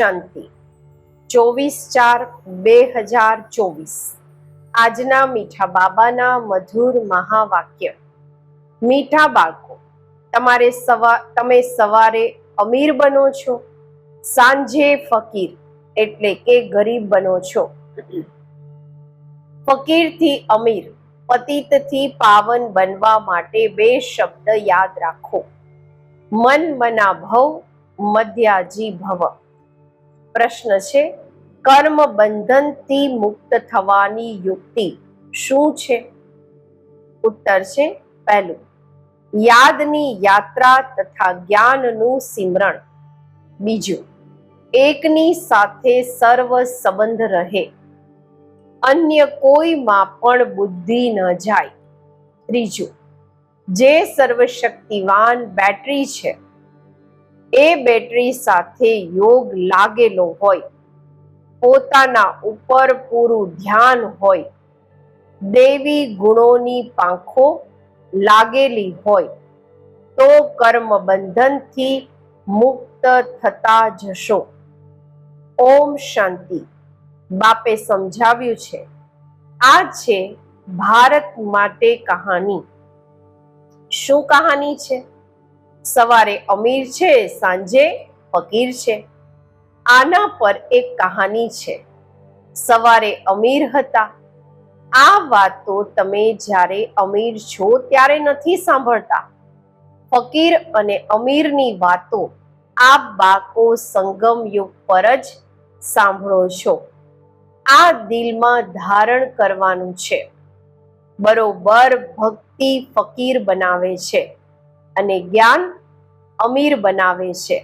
શાંતિ. ચોવીસ ચાર બે હજાર ચોવીસ. આજના મીઠા બાબાના મધુર મહાવાક્ય. મીઠા બાળકો, તમારે સવા, તમે સવારે અમીર બનો છો? સાંજે ફકીર એટલે કે ગરીબ બનો છો? ફકીરથી અમીર, પતિતથી પાવન બનવા માટે બે શબ્દ યાદ રાખો. મન મના ભવ મધ્યાજી ભવ. પ્રશ્ન છે, કર્મ બંધનથી મુક્ત થવાની યુક્તિ શું છે? ઉત્તર છે, પહેલું, યાદની યાત્રા તથા જ્ઞાનનું સિમરણ. બીજું, એકની સાથે સર્વ સંબંધ રહે. અન્ય કોઈમાં પણ બુદ્ધિ ન જાય. ત્રીજું, જે સર્વશક્તિવાન બેટરી છે એ બેટરી સાથે યોગ લાગેલો હોય, પોતાના ઉપર પૂરું ધ્યાન હોય, દેવી ગુણોની પાંખો લાગેલી હોય, તો કર્મ બંધનથી મુક્ત થતા જશો. ઓમ શાંતિ. બાપે સમજાવ્યું છે, આ છે ભારત માટે કહાની. શું કહાની છે? સવારે અમીર છે, સાંજે ફકીર છે. આના પર એક કહાની છે. સવારે અમીર હતા. આ વાતો તમે જ્યારે અમીર છો ત્યારે નથી સાંભળતા. ફકીર અને અમીરની વાતો આપ બાકો સંગમ યુગ પર જ સાંભળો છો. આ દિલમાં ધારણ કરવાનું છે. બરોબર ભક્તિ ફકીર બનાવે છે. અને જ્ઞાન અમીર બનાવે છે.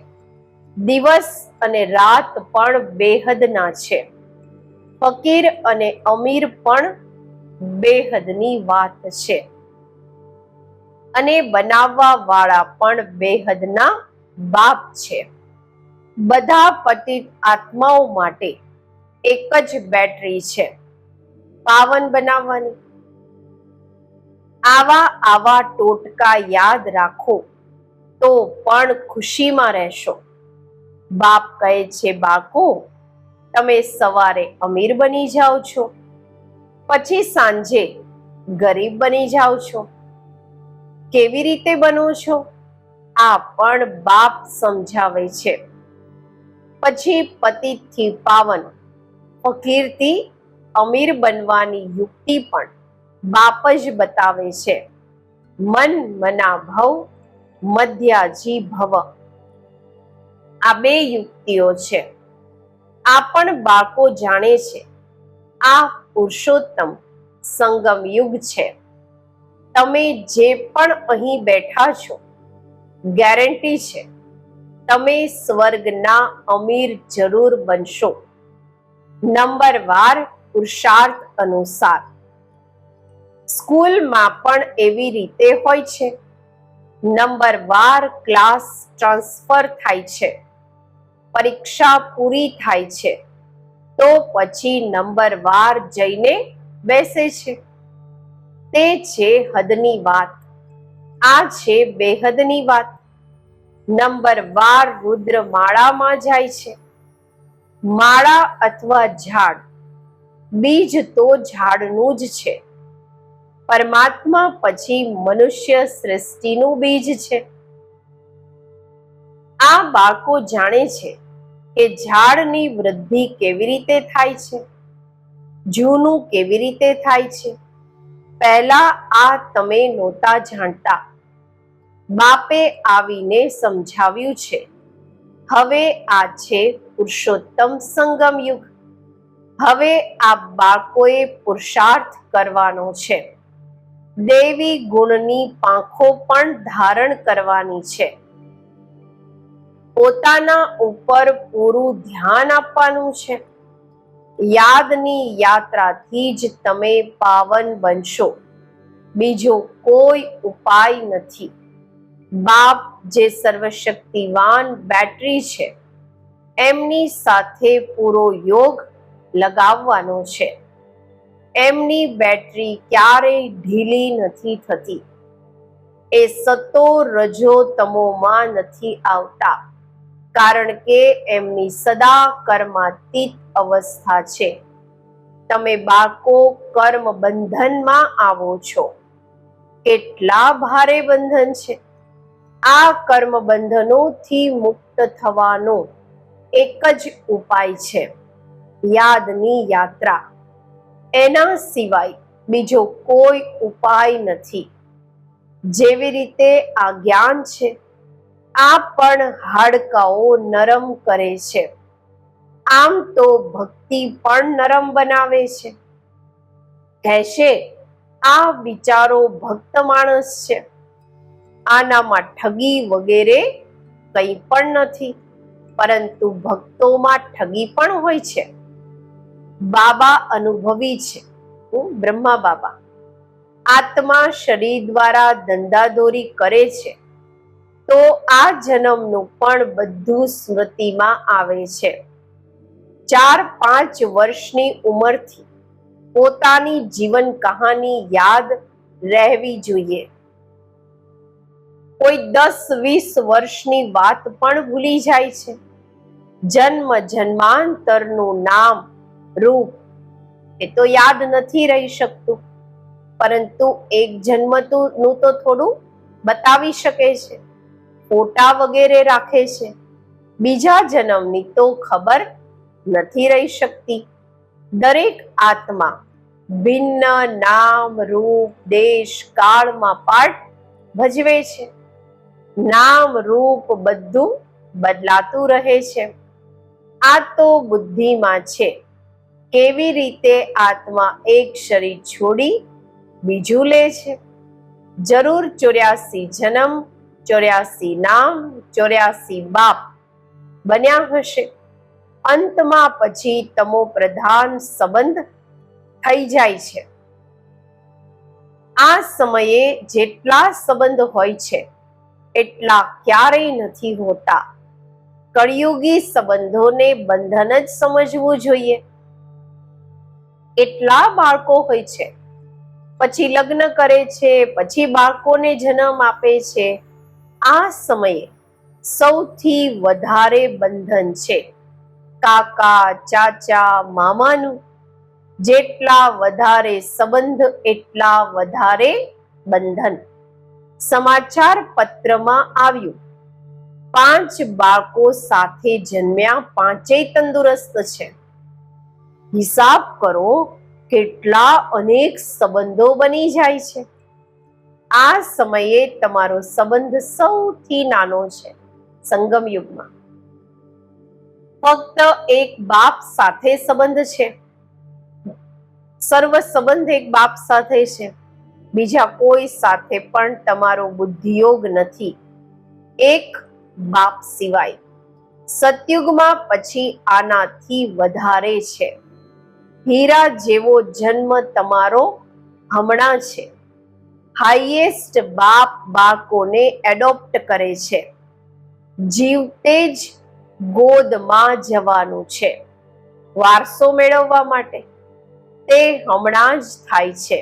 દિવસ અને રાત પણ બેહદના છે. ફકીર અને અમીર પણ બેહદની વાત છે. અને બનાવવા વાળા પણ બેહદના બાપ છે. બધા પતિત આત્માઓ માટે એક જ બેટરી છે. પાવન બનાવવાની આવા આવા ટોટકા યાદ રાખો, તો પણ ખુશીમાં રહેશો. બાપ કહે છે બાકો તમે સવારે અમીર બની જાઓ છો, પછી સાંજે ગરીબ બની જાઓ છો. કેવી રીતે બનો છો? આ પણ બાપ સમજાવે છે. પછી પતિથી પાવન, ફકીરથી અમીર બનવાની યુક્તિ પણ બાપ જ બતાવે છે. મન મના ભવ મધ્યાજી ભવ. આ બે યુક્તિઓ છે. આ પણ બાકો જાણે છે. આ પુરુષોત્તમ સંગમ યુગ છે. તમે જે પણ અહીં બેઠા છો, ગેરંટી છે. તમે સ્વર્ગના અમીર જરૂર બનશો. નંબર વાર પુરુષાર્થ અનુસાર. સ્કૂલમાં પણ એવી રીતે હોય છે. નંબર વાર ક્લાસ ટ્રાન્સફર થાય છે. પરીક્ષા પૂરી થાય છે. તો પછી નંબર વાર જઈને બેસે છે. તે છે હદની વાત. આ છે બેહદની વાત. નંબર વાર રુદ્ર માળામાં જાય છે. માળા અથવા ઝાડ. બીજ તો ઝાડનું જ છે. પરમાત્મા પછી મનુષ્ય સૃષ્ટિનું બીજ છે. આ બાળકો જાણે છે કે ઝાડની વૃદ્ધિ કેવી રીતે થાય છે? જૂનું કેવી રીતે થાય છે? પહેલા આ તમે નહોતા જાણતા. બાપે આવીને સમજાવ્યું છે. હવે આ છે પુરુષોત્તમ સંગમ યુગ હવે આ બાળકોએ પુરુષાર્થ કરવાનો છે. દેવી ગુણની પાંખો પણ ધારણ કરવાની છે. પોતાના ઉપર પૂરું ધ્યાન આપવાનું છે. યાદની યાત્રાથી જ તમે પાવન બનશો. બીજો કોઈ ઉપાય નથી. બાપ જે સર્વશક્તિવાન બેટરી છે, એમની સાથે પૂરો યોગ લગાવવાનો છે. એમની બેટરી ક્યારેય ઢીલી નથી થતી. એ સતો રજો તમોમાં નથી આવતા, કારણ કે એમની સદા કર્માતીત અવસ્થા છે. તમે બાકો કર્મ બંધનમાં આવો છો. કેટલા ભારે બંધન છે. આ કર્મ બંધનોથી મુક્ત થવાનો એક જ ઉપાય છે. યાદની યાત્રા. એના સિવાય બીજો કોઈ ઉપાય નથી. જેવી રીતે આ જ્ઞાન છે, આ પણ હાડકાઓ નરમ કરે છે. આમ તો ભક્તિ પણ નરમ બનાવે છે. કહેશે, આ વિચારો ભક્ત માણસ છે. આનામાં ઠગી વગેરે કંઈ પણ નથી, પરંતુ ભક્તોમાં ઠગી પણ હોય છે. બાબા અનુભવી છે. હું બ્રહ્મા બાબા. આત્મા શરીર દ્વારા ધંધાદોરી કરે છે. તો આ જન્મનું પણ બધું સ્મૃતિમાં આવે છે. ચાર પાંચ વર્ષની ઉંમરથી પોતાની જીવન કહાની યાદ રહેવી જોઈએ. કોઈ દસ વીસ વર્ષની વાત પણ ભૂલી જાય છે. જન્મ જન્માંતરનું નામ રૂપ એ તો યાદ નથી રહી શકતું, પરંતુ એક જન્મતું નું તો થોડું બતાવી શકે છે, ફોટા વગેરે રાખે છે, બીજા જન્મની તો ખબર નથી રહી શકતી. દરેક આત્મા ભિન્ન નામ, રૂપ, દેશ, કાળમાં પાઠ ભજવે છે. નામ, રૂપ બધું બદલાતું રહે છે. આ તો બુદ્ધિમાં છે. કેવી રીતે આત્મા એક શરીર છોડી બીજું લે છે? જરૂર ચોર્યાસી જન્મ, ચોર્યાસી નામ, ચોર્યાસી બાપ બન્યા હશે. અંતમાં પછી તમો પ્રધાન સંબંધ થઈ જાય છે. આ સમયે જેટલા સંબંધ હોય છે, એટલા ક્યારેય નથી હોતા. કળિયુગી સંબંધોને બંધન જ સમજવું જોઈએ. એટલા બાળકો હોય છે. પછી લગ્ન કરે છે, પછી બાળકોને જન્મ આપે છે. આ સમયે સૌથી વધારે બંધન છે કાકા, ચાચા, મામાનું. જેટલા વધારે સંબંધ, એટલા વધારે બંધન. સમાચાર પત્રમાં આવ્યું. પાંચ બાળકો સાથે જન્મ્યા, પાંચેય તંદુરસ્ત છે. હિસાબ કરો, કેટલા અનેક સંબંધો બની જાય છે. આ સમયે તમારો સંબંધ સૌથી નાનો છે, સંગમ યુગમાં. ફક્ત એક બાપ સાથે સંબંધ છે. સર્વ સંબંધ એક બાપ સાથે છે. બીજા કોઈ સાથે પણ તમારો બુદ્ધિયોગ નથી. એક બાપ સિવાય. સતયુગમાં પછી આનાથી વધારે છે. હીરા જેવો જન્મ તમારો હમણાં છે. હાઈએસ્ટ બાપ બાકોને એડોપ્ટ કરે છે. જીવતે જ ગોદમાં જવાનું છે. વારસો મેળવવા માટે તે હમણાં જ થાય છે.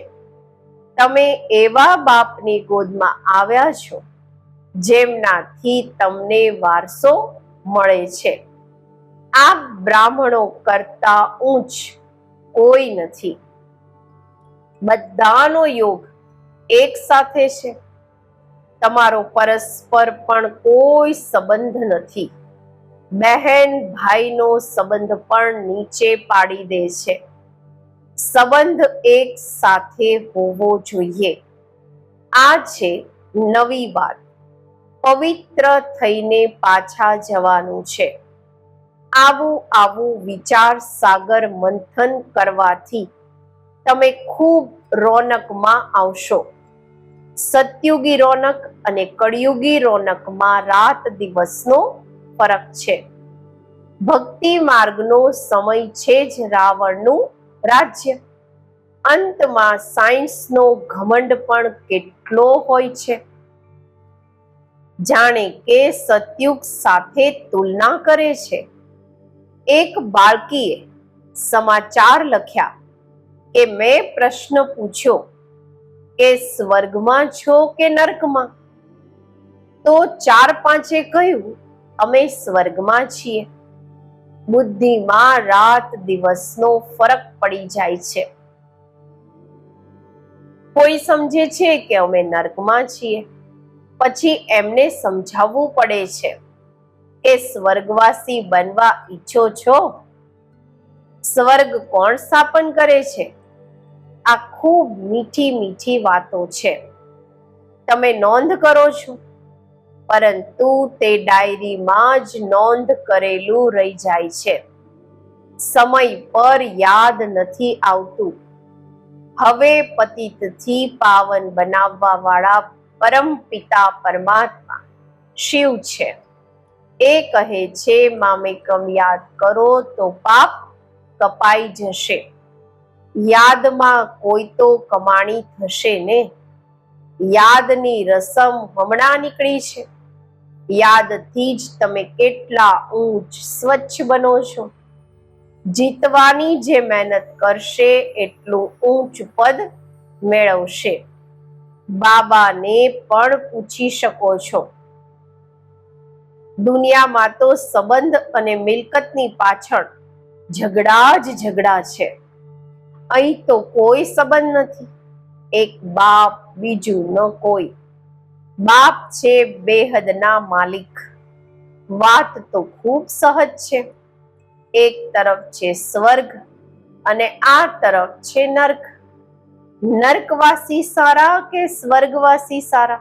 તમે એવા બાપની ગોદમાં આવ્યા છો, જેમનાથી તમને વારસો મળે છે. આ બ્રાહ્મણો કરતા ઊંચ કોઈ નથી. બધાનો યોગ એક સાથે છે. તમારો પરસ્પર પણ કોઈ સંબંધ નથી. બહેન ભાઈનો સંબંધ પણ નીચે પાડી દે છે. સંબંધ એક સાથે હોવો જોઈએ. આ છે નવી વાત. પવિત્ર થઈને પાછા જવાનું છે. આવું આવું વિચાર સાગર મંથન કરવાથી તમે ખૂબ રોનકમાં આવશો. સતયુગી રોનક અને કળિયુગી રોનકમાં રાત દિવસનો ફરક છે. ભક્તિ માર્ગનો સમય છે જ રાવણનું રાજ્ય. અંતમાં સાયન્સનો ઘમંડ પણ કેટલો હોય છે. જાણે કે સતયુગ સાથે તુલના કરે છે. એક બાળકીએ સમાચાર લખ્યા કે મેં પ્રશ્ન પૂછ્યો કે સ્વર્ગમાં છો કે નર્કમાં? તો ચાર પાંચે કહ્યું, અમે સ્વર્ગમાં છીએ. બુદ્ધિમાં રાત દિવસનો ફરક પડી જાય છે. કોઈ સમજે છે કે અમે નર્કમાં છીએ? પછી એમને સમજાવવું પડે છે. કે સ્વર્ગવાસી બનવા ઈચ્છો છો? સ્વર્ગ કોણ સ્થાપન કરે છે? આ ખૂબ મીઠી મીઠી વાતો છે. તમે નોંધ કરો છો? પરંતુ તે ડાયરીમાં જ નોંધ કરેલું રહી જાય છે. સમય પર યાદ નથી આવતું. હવે પતિતથી પાવન બનાવવા વાળા પરમ પિતા પરમાત્મા શિવ છે. એ કહે છે મામેકમ યાદ કરો તો પાપ કપાઈ જશે. યાદમાં કોઈ તો કમાણી થશે ને? યાદની રસમ હમણાં નીકળી છે. યાદથી જ તમે કેટલા ઊંચ સ્વચ્છ બનો છો. જીતવાની જે મહેનત કરશે, એટલું ઊંચ પદ મેળવશે. બાબાને પણ પૂછી શકો છો. દુનિયામાં તો સંબંધ અને મિલકતની પાછળ ઝઘડા જ ઝઘડા છે. અહીં તો કોઈ સંબંધ નથી. એક બાપ બીજું ન કોઈ. બાપ છે બેહદના માલિક. વાત તો ખૂબ સહજ છે. એક તરફ છે સ્વર્ગ અને આ તરફ છે નર્ક. નર્કવાસી સારા કે સ્વર્ગવાસી સારા?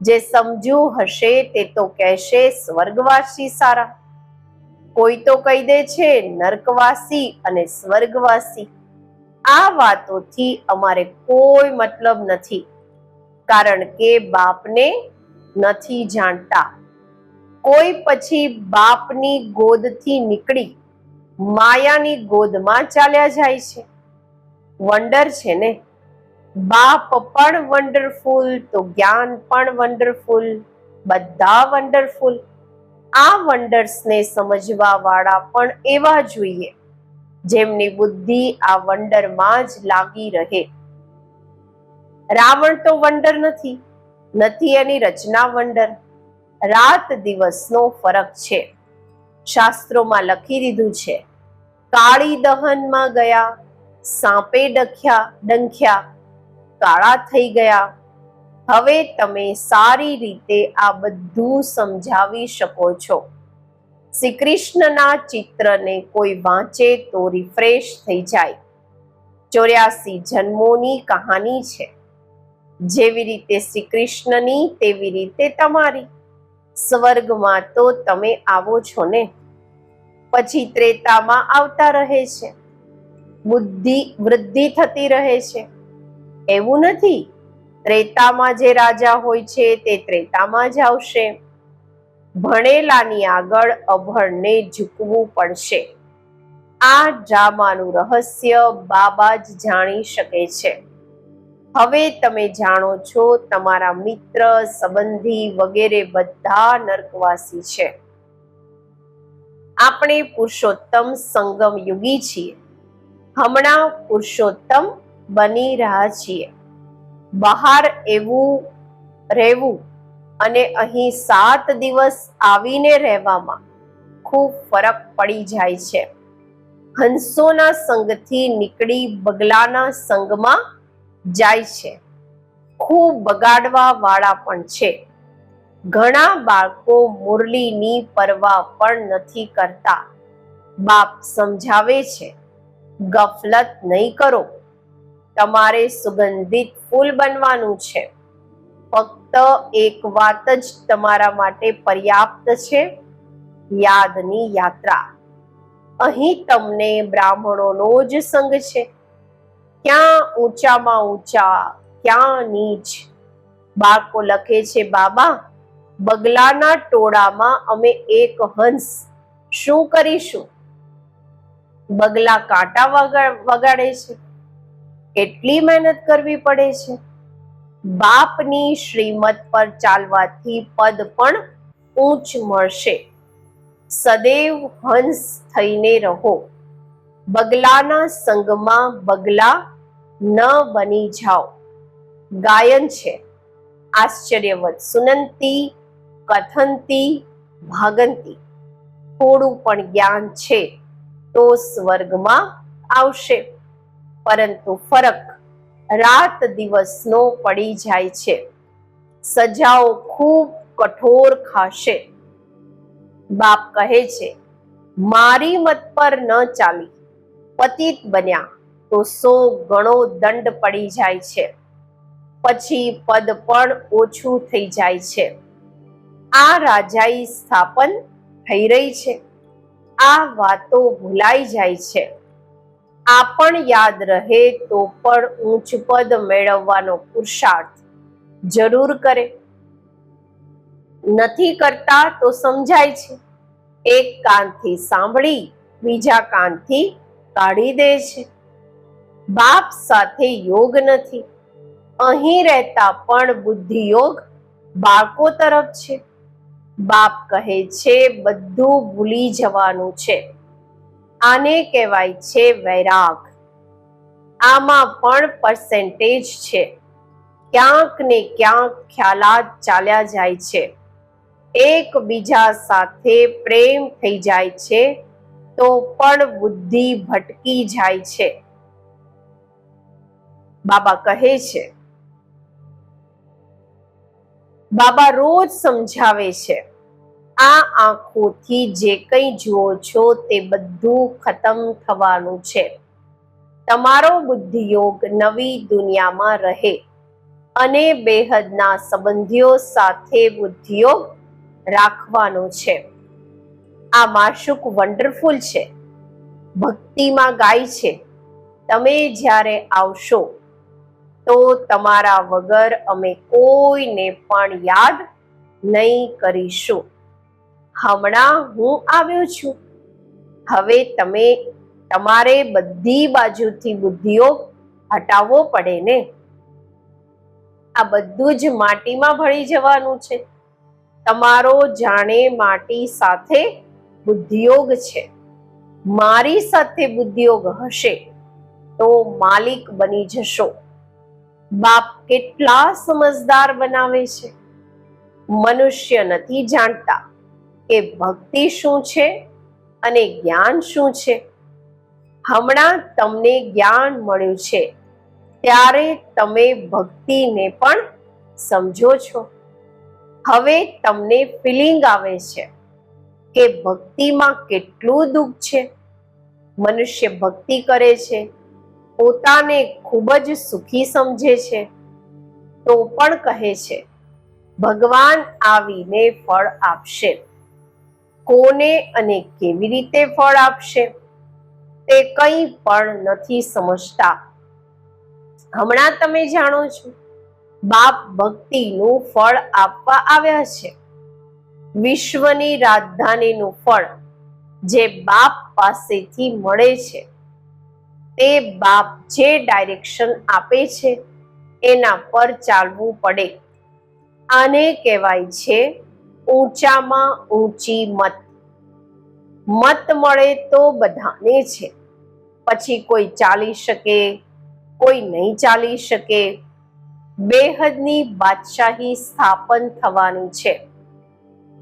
જે સમજ્યું હશે તે તો કહેશે સ્વર્ગવાસી સારા. કોઈ તો કહી દે છે નર્કવાસી અને સ્વર્ગવાસી. આ વાતોથી અમારે કોઈ મતલબ નથી. કારણ કે બાપને નથી જાણતા. કોઈ પછી બાપની ગોદથી નીકળી માયાની ગોદમાં ચાલ્યા જાય છે. વંડર છે ને? બાપ પણ વન્ડરફુલ તો જ્ઞાન પણ વન્ડરફુલ બધા વન્ડરફુલ આ વન્ડર્સને સમજવા વાળા પણ એવા જોઈએ, જેમની બુદ્ધિ આ વન્ડરમાં જ લાગી રહે. રાવણ તો વંડર નથી નથી એની રચના વંડર રાત દિવસનો ફરક છે. શાસ્ત્રોમાં લખી દીધું છે, કાળી દહનમાં ગયા, સાપે ડખ્યા, ડંખ્યા કાળા થઈ ગયા. હવે તમે સારી રીતે આ બધું સમજાવી શકો છો. શ્રી કૃષ્ણના ચિત્રને કોઈ વાંચે તો રિફ્રેશ થઈ જાય. ચોર્યાસી જન્મોની કહાની છે. જેવી રીતે શ્રી કૃષ્ણની તેવી રીતે તમારી. સ્વર્ગમાં તો તમે આવો છો ને? પછી ત્રેતામાં આવતા રહે છે. બુદ્ધિ વૃદ્ધિ થતી રહે છે. એવું નથી? ત્રેતામાં જે રાજા હોય છે, તે ત્રેતામાં જ આવશે. ભણેલાની આગળ અભણને ઝૂકવું પડશે. આ ડ્રામાનું રહસ્ય બાબા જ જાણી શકે છે. હવે તમે જાણો છો, તમારા મિત્ર, સંબંધી વગેરે બધા નર્કવાસી છે. આપણે પુરુષોત્તમ સંગમ યુગી છીએ. હમણાં પુરુષોત્તમ બની રહ્યા છીએ. બહાર એવું રહેવું અને અહીં સાત દિવસ આવીને રહેવામાં ખૂબ ફરક પડી જાય છે. હંસોના સંગથી નીકળી બગલાના સંગમાં જાય છે. ખૂબ બગાડવા વાળા પણ છે. ઘણા બાળકો મુરલીની પરવા પણ નથી કરતા. બાપ સમજાવે છે, ગફલત નહીં કરો. તમારે સુગંધિત ફૂલ બનવાનું છે. ફક્ત એક વાત જ તમારા માટે પર્યાપ્ત છે. યાદની યાત્રા. અહીં તમને બ્રાહ્મણોનો જ સંગ છે. ક્યાં ઊંચામાં ઊંચા, ક્યાં નીચ. બાળકો લખે છે, બાબા, બગલાના ટોળામાં અમે એક હંસ. શું કરીશું? બગલા કાંટા વગાડે છે. કેટલી મહેનત કરવી પડે છે? બાપની શ્રીમત પર ચાલવાથી પદ પણ ઊંચ મળશે. સદૈવ હંસ થઈને રહો. બગલાના સંગમાં બગલા ન બની જાઓ. ગાયન છે. આશ્ચર્યવત. સુનંતી, કથંતી, ભાગંતી. થોડું પણ જ્ઞાન છે તો સ્વર્ગમાં આવશે. પરંતુ ફરક રાત દિવસનો પડી જાય છે. સજાઓ ખૂબ કઠોર ખાશે. બાપ કહે છે, મારી મત પર ન ચાલી. પતિત બન્યા તો સો ગણો દંડ પડી જાય છે. પછી પદ પણ ઓછું થઈ જાય છે. આ રાજાઈ સ્થાપન થઈ રહી છે. આ વાતો ભૂલાઈ જાય છે. આ પણ યાદ રહે તો પણ ઉચ્ચ પદ મેળવવાનો પુરુષાર્થ જરૂર કરે. નથી કરતા તો સમજાય છે. એક કાનથી સાંભળી, બીજા કાનથી કાઢી દે છે. બાપ સાથે યોગ નથી. અહીં રહેતા પણ બુદ્ધિ યોગ બાળકો તરફ છે. બાપ કહે છે, બધું ભૂલી જવાનું છે. આને કહેવાય છે વૈરાગ. આમાં પણ પર્સેન્ટેજ છે. ક્યાંક ને ક્યાંક ખ્યાલાત ચાલ્યા જાય છે. એકબીજા સાથે પ્રેમ થઈ જાય છે, તો પણ બુદ્ધિ ભટકી જાય છે. બાબા કહે છે. બાબા રોજ સમજાવે છે. આ આંખોથી જે કંઈ જુઓ છો તે બધું ખતમ થવાનું છે. તમારો બુદ્ધિયોગ નવી દુનિયામાં રહે અને બેહદના સંબંધીઓ સાથે બુદ્ધિયોગ રાખવાનો છે. આ માશુક વન્ડરફુલ છે. ભક્તિમાં ગાય છે. તમે જ્યારે આવશો તો તમારા વગર અમે કોઈને પણ યાદ નહીં કરીશું. હમણાં હું આવ્યો છું. હવે તમે તમારે બધી બાજુથી બુદ્ધિઓ હટાવવો પડે ને? આ બધું જ માટીમાં ભળી જવાનું છે. તમારો જાણે માટી સાથે બુદ્ધિયોગ છે. મારી સાથે બુદ્ધિયોગ હશે તો માલિક બની જશો. બાપ કેટલા સમજદાર બનાવે છે. મનુષ્ય નથી જાણતા. કે ભક્તિ શું છે અને જ્ઞાન શું છે? હમણાં તમને જ્ઞાન મળ્યું છે. ત્યારે તમે ભક્તિને પણ સમજો છો. હવે તમને ફિલિંગ આવે છે કે ભક્તિમાં કેટલું દુઃખ છે. મનુષ્ય ભક્તિ કરે છે, પોતાને ખૂબ જ સુખી સમજે છે. તો પણ કહે છે, ભગવાન આવીને ફળ આપશે. કોને અને કેવી રીતે ફળ આપશે તે કંઈ પણ નથી સમજતા. હમણાં તમે જાણો છો, બાપ ભક્તિનું ફળ આપવા આવ્યા છે. વિશ્વની રાજધાનીનું ફળ જે બાપ પાસેથી મળે છે, તે બાપ જે ડાયરેક્શન આપે છે, એના પર ચાલવું પડે. આને કહેવાય છે ઊંચામાં ઊંચી મત. મત મળે તો બધાને છે. પછી કોઈ ચાલી શકે, કોઈ નહીં ચાલી શકે. બેહદની બાદશાહી સ્થાપન થવાની છે.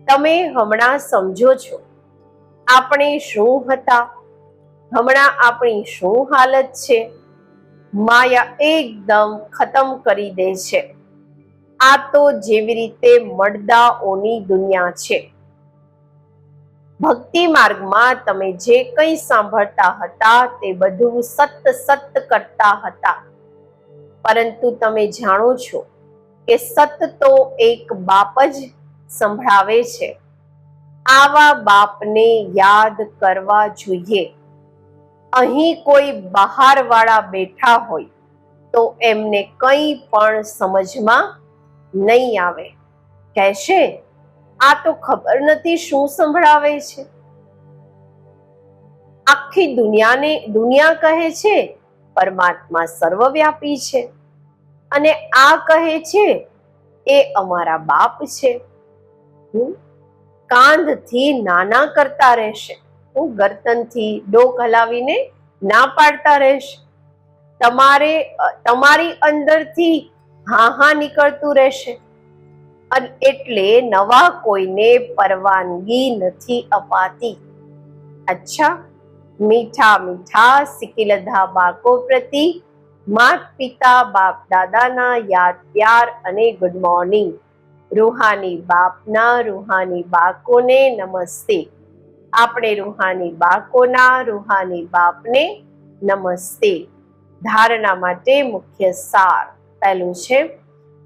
તમે હમણાં સમજો છો. આપણે શું હતા? હમણાં આપણી શું હાલત છે? માયા એકદમ ખતમ કરી દે છે. આ તો જેવી રીતે મળદાઓની દુનિયા છે. ભક્તિ માર્ગમાં તમે જે કંઈ સાંભળતા હતા તે બધું સત સત કરતા હતા. પરંતુ તમે જાણો છો કે સત તો એક બાપ જ સંભળાવે છે. આવા બાપને યાદ કરવા જોઈએ. અહીં કોઈ બહારવાળા બેઠા હોય તો એમને કંઈ પણ સમજમાં નહીં આવે. કહેશે, આ તો ખબર નથી શું સંભળાવે છે. આખી દુનિયાને, દુનિયા કહે છે, પરમાત્મા સર્વવ્યાપી છે. અને આ કહે છે, એ અમારા બાપ છે? કાંધથી નાના કરતા રહેશે. હું ગરદનથી ડોક હલાવીને ના પાડતા રહેશે. તમારે તમારી અંદરથી હા હા નીકળતું રહેશે. અને એટલે નવા કોઈને પરવાનગી નથી અપાતી. અચ્છા, મીઠા મીઠા સિકિલધા બાળકો પ્રતિ માત પિતા, બાપ દાદાના યાદ પ્યાર અને ગુડ મોર્નિંગ રૂહાની બાપના રૂહાની બાળકોને નમસ્તે. આપણે રૂહાની બાળકોના રૂહાની બાપને નમસ્તે. ધારણા માટે મુખ્ય સાર. પહેલું છે.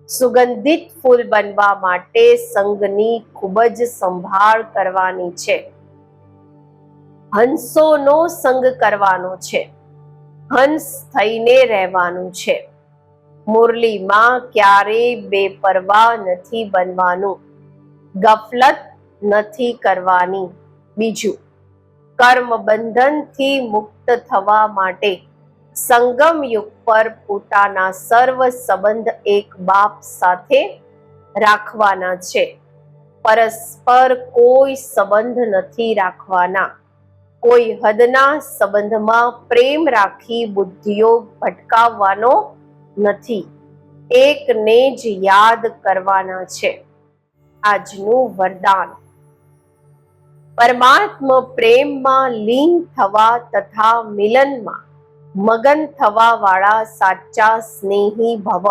સુગંધિત ફૂલ બનવા માટે સંઘની ખૂબ જ સંભાળ કરવાની છે. હંસોનો સંગ કરવાનો છે. હંસ થઈને રહેવાનું છે. મુરલીમાં ક્યારેય બેપરવા નથી બનવાનું. ગફલત નથી કરવાની. બીજું કર્મ બંધનથી મુક્ત થવા માટે સંગમ યુગ પર પોતાના સર્વ સંબંધ એક બાપ સાથે રાખવાના છે. પરસ્પર કોઈ સંબંધ નથી રાખવાના. કોઈ હદના સંબંધમાં પ્રેમ રાખી બુદ્ધિઓ ભટકાવવાનો નથી. એકને જ યાદ કરવાના છે. આજનું વરદાન. પરમાત્મા પ્રેમમાં લીન થવા તથા મિલનમાં મગન થવા વાળા સાચા સ્નેહી ભવ.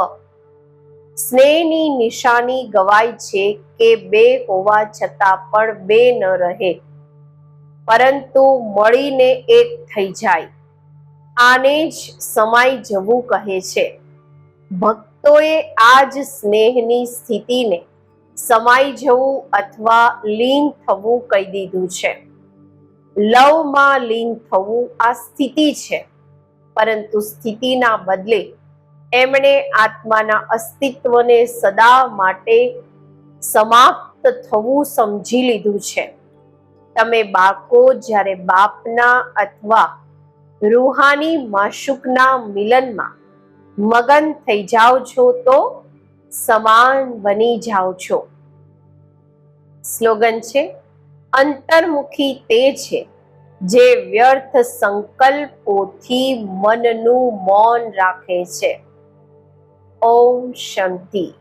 સ્નેહની નિશાની ગવાય છે કે બે હોવા છતાં પણ બે ન રહે. પરંતુ મળીને એક થઈ જાય. આને જ સમાઈ જવું કહે છે. ભક્તોએ આ જ સ્નેહની સ્થિતિને સમાઈ જવું અથવા લીન થવું કહી દીધું છે. લવમાં લીન થવું આ સ્થિતિ છે. પરંતુ સ્થિતિના બદલે એમણે આત્માના અસ્તિત્વને સદા માટે સમાપ્ત થવું સમજી લીધું છે. તમે બાકો જ્યારે બાપના અથવા રૂહાની માશુકના મિલનમાં મગન થઈ જાઓ છો, તો સમાન બની જાઓ છો. સ્લોગન છે, અંતર્મુખી તે છે જે વ્યર્થ સંકલ્પોથી મનનું મૌન રાખે છે. ઓમ શાંતિ.